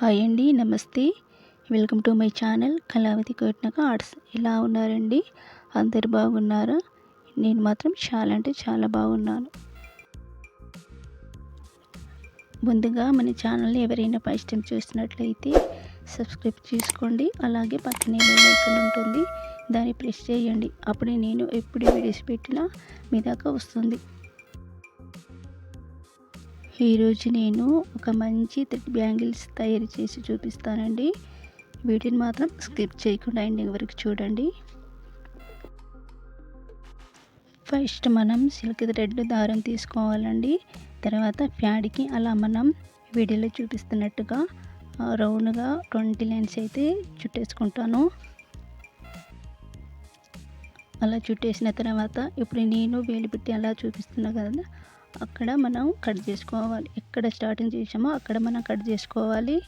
Hi అండి నమస్తే. Welcome to my channel Kalavathi Kotnaka arts. ఎలా ఉన్నారండి? అందరు బాగున్నారా? నేను మాత్రం చాలా అంటే చాలా బాగున్నాను. ముందుగా మన ఛానల్ని ఎవరైనా ఫస్ట్ టైం చూసినట్లయితే సబ్స్క్రైబ్ చేసుకోండి. అలాగే పక్కనే బెల్ ఐకాన్ ఉంటుంది. దాన్ని ప్రెస్ చేయండి. అప్పుడే నేను ఎప్పుడు వీడియోస్ పెట్టినా మీ దాకా వస్తుంది. ఈరోజు నేను ఒక మంచి థ్రెడ్ బ్యాంగిల్స్ తయారు చేసి చూపిస్తానండి. వీటిని మాత్రం స్కిప్ చేయకుండా ఎండింగ్ వరకు చూడండి. ఫస్ట్ మనం సిల్క్ థ్రెడ్ దారం తీసుకోవాలండి. తర్వాత ప్యాడ్కి అలా మనం వీడియోలో చూపిస్తున్నట్టుగా రౌండ్గా ట్వంటీ లైన్స్ అయితే చుట్టేసుకుంటాను. అలా చుట్టేసిన తర్వాత ఇప్పుడు నేను వేలు పెట్టి అలా చూపిస్తున్నా కదా అక్కడ మనం కట్ చేసుకోవాలి. ఎక్కడ స్టార్టింగ్ చేసామో అక్కడ మనం కట్ చేసుకోవాలి.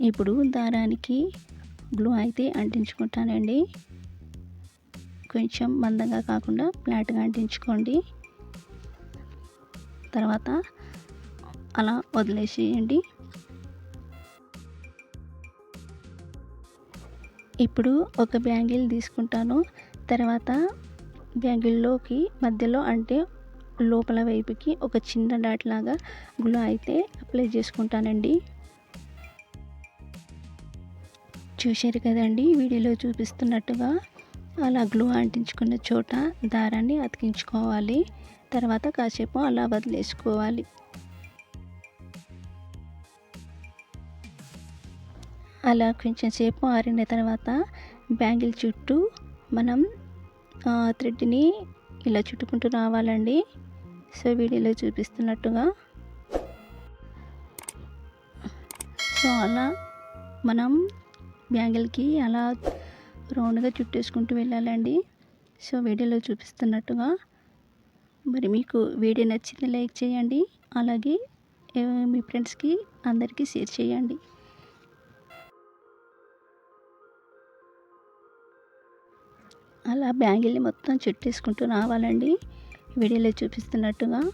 ఇప్పుడు దారానికి గ్లూ అయితే అంటించుకుంటానండి. కొంచెం మందంగా కాకుండా ఫ్లాట్గా అంటించుకోండి. తర్వాత అలా వదిలేసేయండి. ఇప్పుడు ఒక బ్యాంగిల్ తీసుకుంటాను. తర్వాత బ్యాంగిల్లోకి మధ్యలో అంటే లోపల వైపుకి ఒక చిన్న డాట్ లాగా గ్లో అయితే అప్లై చేసుకుంటానండి. చూశారు కదండి వీడియోలో చూపిస్తున్నట్టుగా అలా గ్లో అంటించుకున్న చోట దారాన్ని అతికించుకోవాలి. తర్వాత కాసేపు అలా వదిలేసుకోవాలి. అలా కొంచెం సేపు ఆరిన తర్వాత బ్యాంగిల్ చుట్టూ మనం థ్రెడ్ని ఇలా చుట్టుకుంటూ రావాలండి. సో వీడియోలో చూపిస్తున్నట్టుగా. సో అలా మనం బ్యాంగిల్కి అలా రౌండ్గా చుట్టేసుకుంటూ వెళ్ళాలండి. సో వీడియోలో చూపిస్తున్నట్టుగా. మరి మీకు వీడియో నచ్చింది లైక్ చేయండి. అలాగే మీ ఫ్రెండ్స్కి అందరికీ షేర్ చేయండి. అలా బ్యాంగిల్ని మొత్తం చుట్టేసుకుంటూ రావాలండి. వీడియోలో చూపిస్తున్నట్టుగా.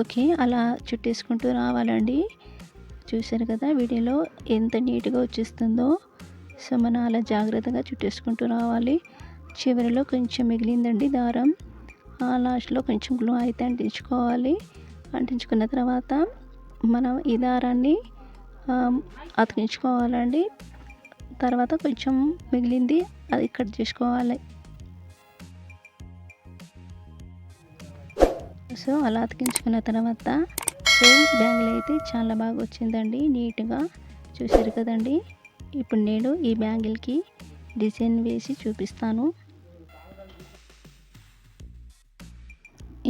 ఓకే అలా చుట్టేసుకుంటూ రావాలండి. చూశారు కదా వీడియోలో ఎంత నీట్గా వచ్చేస్తుందో. సో మనం అలా జాగ్రత్తగా చుట్టేసుకుంటూ రావాలి. చివరిలో కొంచెం మిగిలిందండి దారం. ఆ లాస్ట్లో కొంచెం గ్లూ అయితే అంటించుకోవాలి. అంటించుకున్న తర్వాత మనం ఈ దారాన్ని అతికించుకోవాలండి తర్వాత కొంచెం మిగిలింది అది కట్ చేసుకోవాలి. సో అలా అతికించుకున్న తర్వాత సో బ్యాంగిల్ అయితే చాలా బాగా వచ్చిందండి. నీట్గా చూసారు కదండి. ఇప్పుడు నేను ఈ బ్యాంగిల్కి డిజైన్ వేసి చూపిస్తాను.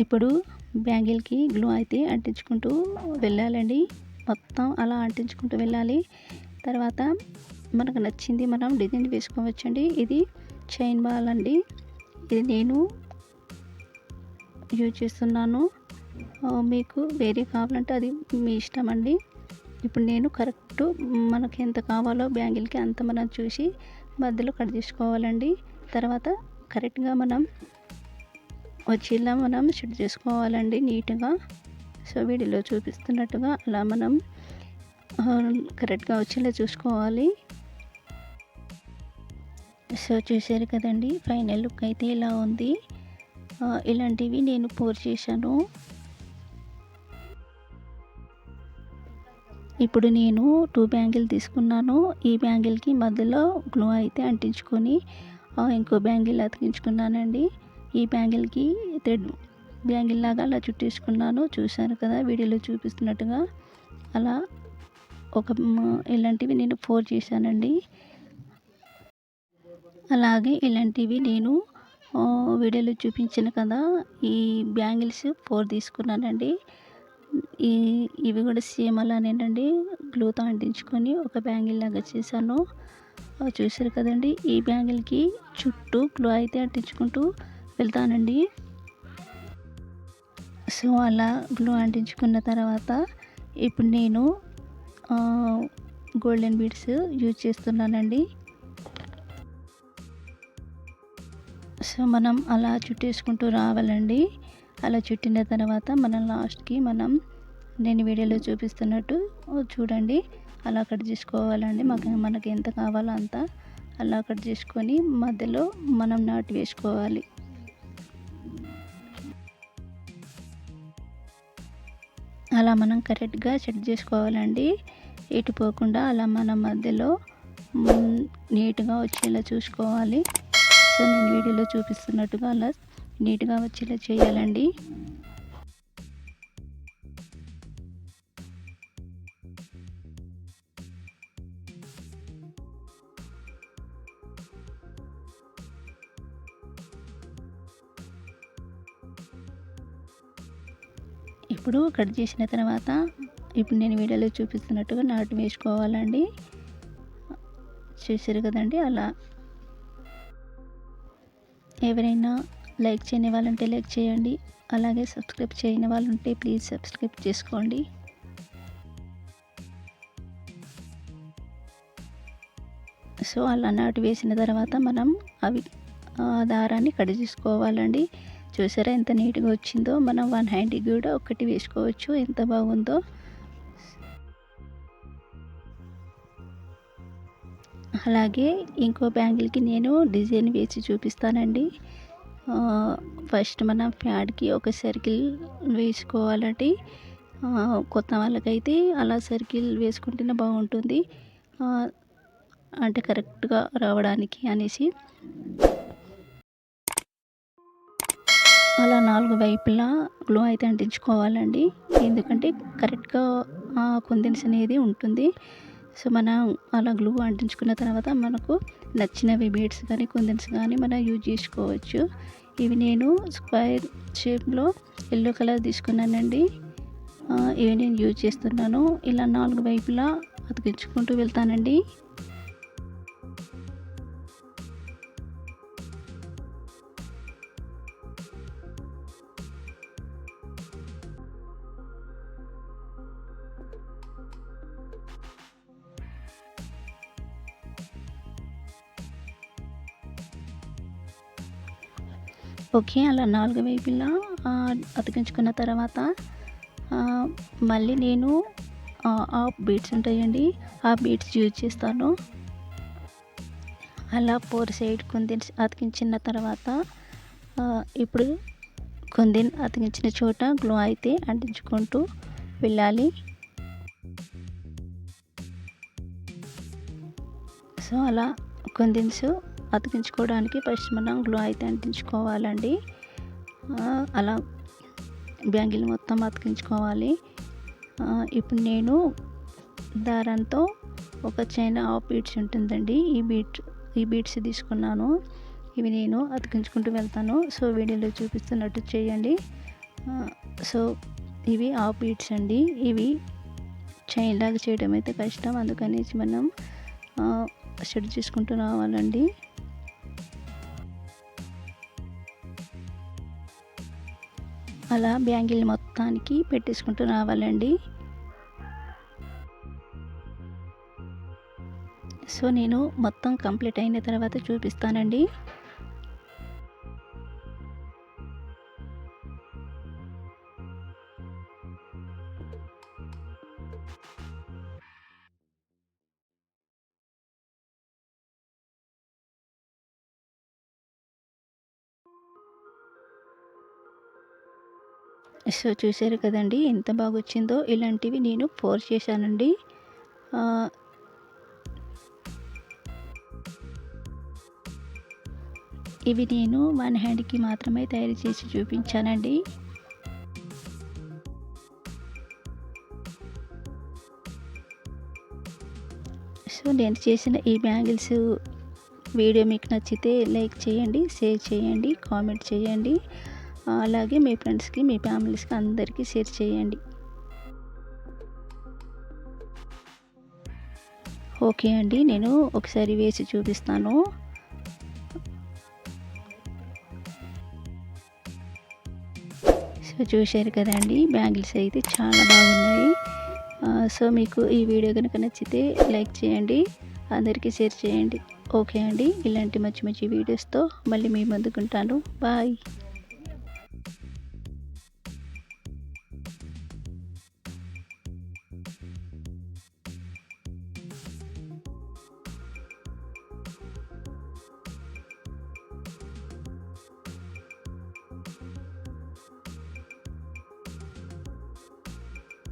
ఇప్పుడు బ్యాంగిల్కి గ్లూ అయితే అంటించుకుంటూ వెళ్ళాలండి. మొత్తం అలా అంటించుకుంటూ వెళ్ళాలి. తర్వాత మనకు నచ్చింది మనం డిజైన్ వేసుకోవచ్చండి. ఇది చైన్ బాల్ అండి. ఇది నేను యూజ్ చేస్తున్నాను. మీకు వేరే కావాలంటే అది మీ ఇష్టం అండి ఇప్పుడు నేను కరెక్ట్ మనకి ఎంత కావాలో బ్యాంగిల్కి అంత మనం చూసి మధ్యలో కట్ చేసుకోవాలండి. తర్వాత కరెక్ట్గా మనం వచ్చేలా మనం సెట్ చేసుకోవాలండి నీట్గా. సో వీడియోలో చూపిస్తున్నట్టుగా అలా మనం కరెక్ట్గా వచ్చేలా చూసుకోవాలి. సో చూసారు కదండి ఫైనల్ లుక్ అయితే ఇలా ఉంది. ఇలాంటివి నేను పోర్ చేశాను. ఇప్పుడు నేను టూ బ్యాంగిల్ తీసుకున్నాను. ఈ బ్యాంగిల్కి మధ్యలో గ్లో అయితే అంటించుకొని ఇంకో బ్యాంగిల్ అతికించుకున్నానండి. ఈ బ్యాంగిల్కి థ్రెడ్ బ్యాంగిల్ లాగా అలా చుట్టేసుకున్నాను. చూశాను కదా వీడియోలో చూపిస్తున్నట్టుగా. అలా ఒక ఇలాంటివి నేను ఫోర్ చేశానండి. అలాగే ఇలాంటివి నేను వీడియోలో చూపించిన కదా ఈ బ్యాంగిల్స్ ఫోర్ తీసుకున్నానండి. ఈ ఇవి కూడా సేమ్ అలానేనండి. గ్లూతో అంటించుకొని ఒక బ్యాంగిల్ లాగా చేశాను. చూశారు కదండి ఈ బ్యాంగిల్కి చుట్టూ గ్లూ అయితే అంటించుకుంటూ వెళ్తానండి. సో అలా గ్లూ అంటించుకున్న తర్వాత ఇప్పుడు నేను గోల్డెన్ బీడ్స్ యూజ్ చేస్తున్నానండి. సో మనం అలా చుట్టేసుకుంటూ రావాలండి. అలా చుట్టిన తర్వాత మనం లాస్ట్కి మనం నేను వీడియోలో చూపిస్తున్నట్టు చూడండి. అలా కట్ చేసుకోవాలండి. మాకు మనకి ఎంత కావాలో అంత అలా కట్ చేసుకొని మధ్యలో మనం నాటు వేసుకోవాలి. అలా మనం కరెక్ట్గా సెట్ చేసుకోవాలండి. ఇటు పోకుండా అలా మన మధ్యలో నీట్గా వచ్చేలా చూసుకోవాలి. సో నేను వీడియోలో చూపిస్తున్నట్టుగా అలా నీట్గా వచ్చేలా చేయాలండి. ఇప్పుడు కట్ చేసిన తర్వాత ఇప్పుడు నేను వీడియోలో చూపిస్తున్నట్టుగా నాటు వేసుకోవాలండి. చూసారు కదండి అలా. ఎవరైనా లైక్ చేయని వాళ్ళంటే లైక్ చేయండి. అలాగే సబ్స్క్రైబ్ చేయని వాళ్ళు ఉంటే ప్లీజ్ సబ్స్క్రైబ్ చేసుకోండి. సో అలా నాటు వేసిన తర్వాత మనం అవి దారాన్ని కట్ చేసుకోవాలండి. చూసారా ఎంత నీట్గా వచ్చిందో. మనం వన్ హ్యాండ్కి కూడా ఒకటి వేసుకోవచ్చు. ఎంత బాగుందో. అలాగే ఇంకో బ్యాంగిల్కి నేను డిజైన్ వేసి చూపిస్తానండి. ఫస్ట్ మనం ఫ్యాడ్కి ఒక సర్కిల్ వేసుకోవాలండి. కొత్త వాళ్ళకైతే అలా సర్కిల్ వేసుకుంటేనే బాగుంటుంది. అంటే కరెక్ట్గా రావడానికి అనేసి. అలా నాలుగు వైపులా గ్లో అయితే అంటించుకోవాలండి. ఎందుకంటే కరెక్ట్గా కుందిన్స్ అనేది ఉంటుంది. సో మనం అలా గ్లూ అంటించుకున్న తర్వాత మనకు నచ్చినవి బీడ్స్ కానీ కుందిన్స్ కానీ మనం యూజ్ చేసుకోవచ్చు. ఇవి నేను స్క్వైర్ షేప్లో ఎల్లో కలర్ తీసుకున్నానండి. ఇవి నేను యూజ్ చేస్తున్నాను. ఇలా నాలుగు వైపులా అతికించుకుంటూ వెళ్తానండి. ఓకే అలా నాలుగు వైపులా అతికించుకున్న తర్వాత మళ్ళీ నేను ఆ బీట్స్ ఉంటాయండి ఆ బీట్స్ యూజ్ చేస్తాను. అలా ఫోర్ సైడ్ కుందిన్ అతికించిన తర్వాత ఇప్పుడు కుందిన్ అతికించిన చోట గ్లో అయితే అంటించుకుంటూ వెళ్ళాలి. సో అలా కుందిన్స్ అతికించుకోవడానికి ఫస్ట్ మనం గ్లో అయితే అంటించుకోవాలండి. అలా బ్యాంగిల్ మొత్తం అతికించుకోవాలి. ఇప్పుడు నేను దారంతో ఒక చైనా ఆఫ్ బీడ్స్ ఉంటుందండి. ఈ బీట్ ఈ బీట్స్ తీసుకున్నాను. ఇవి నేను అతికించుకుంటూ వెళ్తాను. సో వీడియోలో చూపిస్తున్నట్టు చేయండి. సో ఇవి ఆఫ్ బీడ్స్ అండి. ఇవి చైన్ లాగా చేయడం అయితే కష్టం. అందుకనేసి మనం సెట్ చేసుకుంటూ రావాలండి. అలా బ్యాంగిల్ మొత్తానికి పెట్టేసుకుంటూ రావాలండి. సో నేను మొత్తం కంప్లీట్ అయిన తర్వాత చూపిస్తానండి. సో చూసారు కదండి ఎంత బాగా వచ్చిందో ఇలాంటివి నేను ఫోర్ చేశానండి. ఇవి నేను వన్ హ్యాండ్కి మాత్రమే తయారు చేసి చూపించానండి. సో నేను చేసిన ఈ బ్యాంగిల్స్ వీడియో మీకు నచ్చితే లైక్ చేయండి షేర్ చేయండి కామెంట్ చేయండి. అలాగే మీ ఫ్రెండ్స్కి మీ ఫ్యామిలీస్కి అందరికీ షేర్ చేయండి. ఓకే అండి నేను ఒకసారి వేసి చూపిస్తాను. సో చూశారు కదండి బ్యాంగిల్స్ అయితే చాలా బాగున్నాయి. సో మీకు ఈ వీడియో కనుక నచ్చితే లైక్ చేయండి అందరికీ షేర్ చేయండి. ఓకే అండి ఇలాంటి మంచి మంచి వీడియోస్తో మళ్ళీ మీ ముందుకుంటాను. బాయ్.